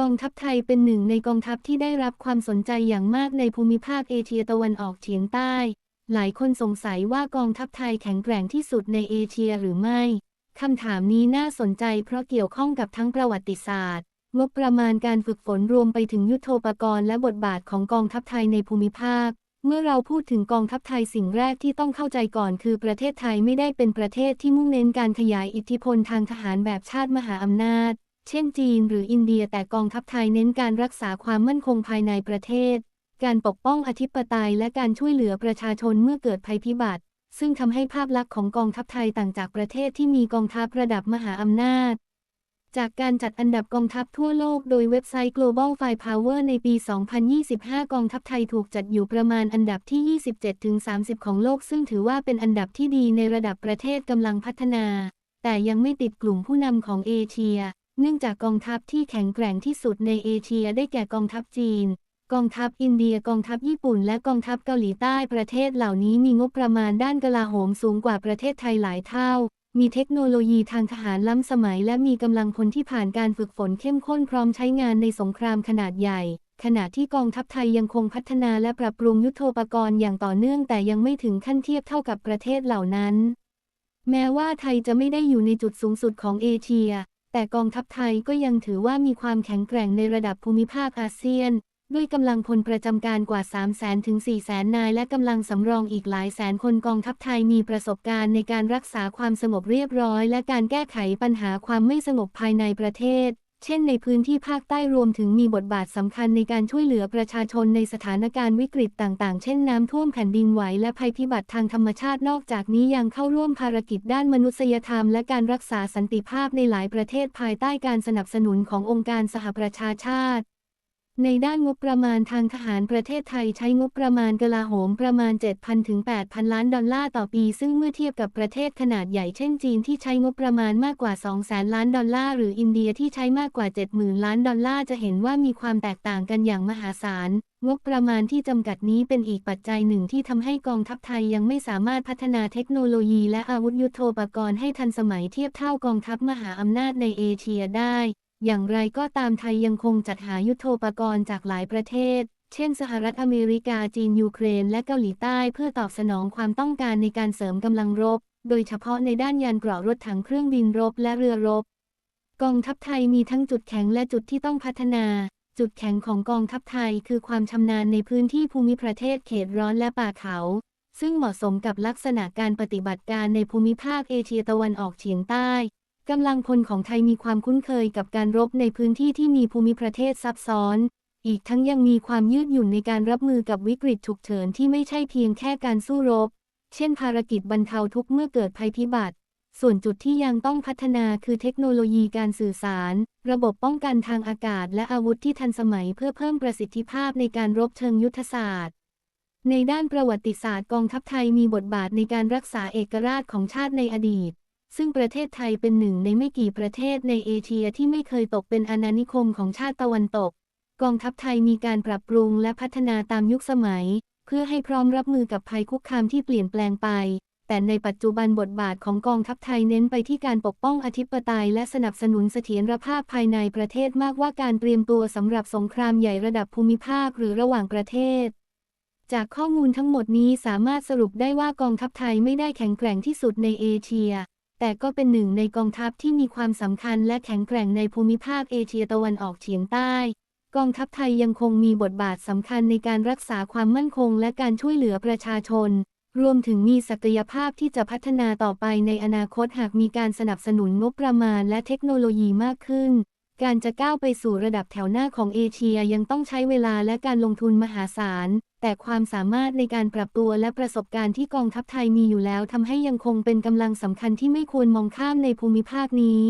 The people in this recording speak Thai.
กองทัพไทยเป็นหนึ่งในกองทัพที่ได้รับความสนใจอย่างมากในภูมิภาคเอเชียตะวันออกเฉียงใต้ หลายคนสงสัยว่ากองทัพไทยแข็งแกร่งที่สุดในเอเชียหรือไม่ คำถามนี้น่าสนใจเพราะเกี่ยวข้องกับทั้งประวัติศาสตร์ งบประมาณการฝึกฝนรวมไปถึงยุทโธปกรณ์และบทบาทของกองทัพไทยในภูมิภาค เมื่อเราพูดถึงกองทัพไทยสิ่งแรกที่ต้องเข้าใจก่อนคือประเทศไทยไม่ได้เป็นประเทศที่มุ่งเน้นการขยายอิทธิพลทางทหารแบบชาติมหาอำนาจ เช่นจีนหรืออินเดียแต่กองทัพไทยเน้นการรักษาความมั่นคงภายในประเทศ การปกป้องอธิปไตยและการช่วยเหลือประชาชนเมื่อเกิดภัยพิบัติ ซึ่งทำให้ภาพลักษณ์ของกองทัพไทยต่างจากประเทศที่มีกองทัพระดับมหาอำนาจ จากการจัดอันดับกองทัพทั่วโลกโดยเว็บไซต์ Global Firepower ในปี 2025 กองทัพไทยถูกจัดอยู่ประมาณอันดับที่ 27-30 ของโลก ซึ่งถือว่าเป็นอันดับที่ดีในระดับประเทศกำลังพัฒนา แต่ยังไม่ติดกลุ่มผู้นำของเอเชีย เนื่องจากกองทัพที่แข็งแกร่งที่สุดในเอเชียได้แก่กองทัพจีน กองทัพอินเดีย กองทัพญี่ปุ่น และกองทัพเกาหลีใต้ประเทศเหล่านี้มีงบประมาณด้านกลาโหมสูงกว่าประเทศไทยหลายเท่า มีเทคโนโลยีทางทหารล้ำสมัย และมีกำลังพลที่ผ่านการฝึกฝนเข้มข้นพร้อมใช้งานในสงครามขนาดใหญ่ ขณะที่กองทัพไทยยังคงพัฒนาและปรับปรุงยุทโธปกรณ์อย่างต่อเนื่อง แต่ยังไม่ถึงขั้นเทียบเท่ากับประเทศเหล่านั้น แม้ว่าไทยจะไม่ได้อยู่ในจุดสูงสุดของเอเชีย แต่กองทัพไทยก็ยังถือว่ามีความแข็งแกร่งในระดับภูมิภาคอาเซียน ด้วยกำลังพลประจำการกว่า 3 0 0 0 0 0ถึง4 0 0 0 0นาย และกำลังสำรองอีกหลายแสนคนกองทัพไทยมีประสบการณ์ในการรักษาความสงบเรียบร้อย และการแก้ไขปัญหาความไม่สงบภายในประเทศ เช่นในพื้นที่ภาคใต้รวมถึงมีบทบาทสำคัญในการช่วยเหลือประชาชนในสถานการณ์วิกฤตต่างๆ เช่นน้ำท่วมแผ่นดินไหวและภัยพิบัติทางธรรมชาตินอกจากนี้ยังเข้าร่วมภารกิจด้านมนุษยธรรม และการรักษาสันติภาพในหลายประเทศภายใต้การสนับสนุนขององค์การสหประชาชาติ ในด้านงบประมาณทางทหารประเทศไทยใช้งบประมาณกลาโหมประมาณ 7,000 ถึง 8,000 ล้านดอลลาร์ต่อปี ซึ่งเมื่อเทียบกับประเทศขนาดใหญ่เช่นจีนที่ใช้งบประมาณมากกว่า 200,000 ล้านดอลลาร์หรืออินเดียที่ใช้มากกว่า 70,000 ล้านดอลลาร์จะเห็นว่ามีความแตกต่างกันอย่างมหาศาล งบประมาณที่จำกัดนี้เป็นอีกปัจจัยหนึ่งที่ทำให้กองทัพไทยยังไม่สามารถพัฒนาเทคโนโลยีและอาวุธยุโทโธปกรณ์ให้ทันสมัยเทียบเท่ากองทัพมหาอำนาจในเอเชียได้ อย่างไรก็ตามไทยยังคงจัดหายุโทโธปกรณ์จากหลายประเทศ เช่น สหรัฐอเมริกา จีน ยูเครน และเกาหลีใต้เพื่อตอบสนองความต้องการในการเสริมกำลังรบ โดยเฉพาะในด้านยานเกราะรถถังเครื่องบินรบและเรือรบ กองทัพไทยมีทั้งจุดแข็งและจุดที่ต้องพัฒนา จุดแข็งของกองทัพไทยคือความชำนาญในพื้นที่ภูมิประเทศเขตร้อนและป่าเขา ซึ่งเหมาะสมกับลักษณะการปฏิบัติการในภูมิภาคเอเชียตะวันออกเฉียงใต้ กำลังพลของไทยมีความคุ้นเคยกับการรบในพื้นที่ที่มีภูมิประเทศซับซ้อน อีกทั้งยังมีความยืดหยุ่นในการรับมือกับวิกฤตฉุกเฉินที่ไม่ใช่เพียงแค่การสู้รบ เช่น ภารกิจบรรเทาทุกข์เมื่อเกิดภัยพิบัติ ส่วนจุดที่ยังต้องพัฒนาคือเทคโนโลยีการสื่อสาร ระบบป้องกันทางอากาศ และอาวุธที่ทันสมัยเพื่อเพิ่มประสิทธิภาพในการรบเชิงยุทธศาสตร์ในด้านประวัติศาสตร์กองทัพไทยมีบทบาทในการรักษาเอกราชของชาติในอดีต ซึ่งประเทศไทยเป็นหนึ่งในไม่กี่ประเทศในเอเชียที่ไม่เคยตกเป็นอาณานิคมของชาติตะวันตก กองทัพไทยมีการปรับปรุงและพัฒนาตามยุคสมัย เพื่อให้พร้อมรับมือกับภัยคุกคามที่เปลี่ยนแปลงไป แต่ในปัจจุบันบทบาทของกองทัพไทยเน้นไปที่การปกป้องอธิปไตยและสนับสนุนเสถียรภาพภายในประเทศมากกว่าการเตรียมตัวสำหรับสงครามใหญ่ระดับภูมิภาคหรือระหว่างประเทศจากข้อมูลทั้งหมดนี้สามารถสรุปได้ว่ากองทัพไทยไม่ได้แข็งแกร่งที่สุดในเอเชีย แต่ก็เป็นหนึ่งในกองทัพที่มีความสำคัญและแข็งแกร่งในภูมิภาคเอเชียตะวันออกเฉียงใต้ กองทัพไทยยังคงมีบทบาทสำคัญในการรักษาความมั่นคงและการช่วยเหลือประชาชน รวมถึงมีศักยภาพที่จะพัฒนาต่อไปในอนาคตหากมีการสนับสนุนงบประมาณและเทคโนโลยีมากขึ้น การจะก้าวไปสู่ระดับแถวหน้าของเอเชียยังต้องใช้เวลาและการลงทุนมหาศาล แต่ความสามารถในการปรับตัวและประสบการณ์ที่กองทัพไทยมีอยู่แล้วทำให้ยังคงเป็นกำลังสำคัญที่ไม่ควรมองข้ามในภูมิภาคนี้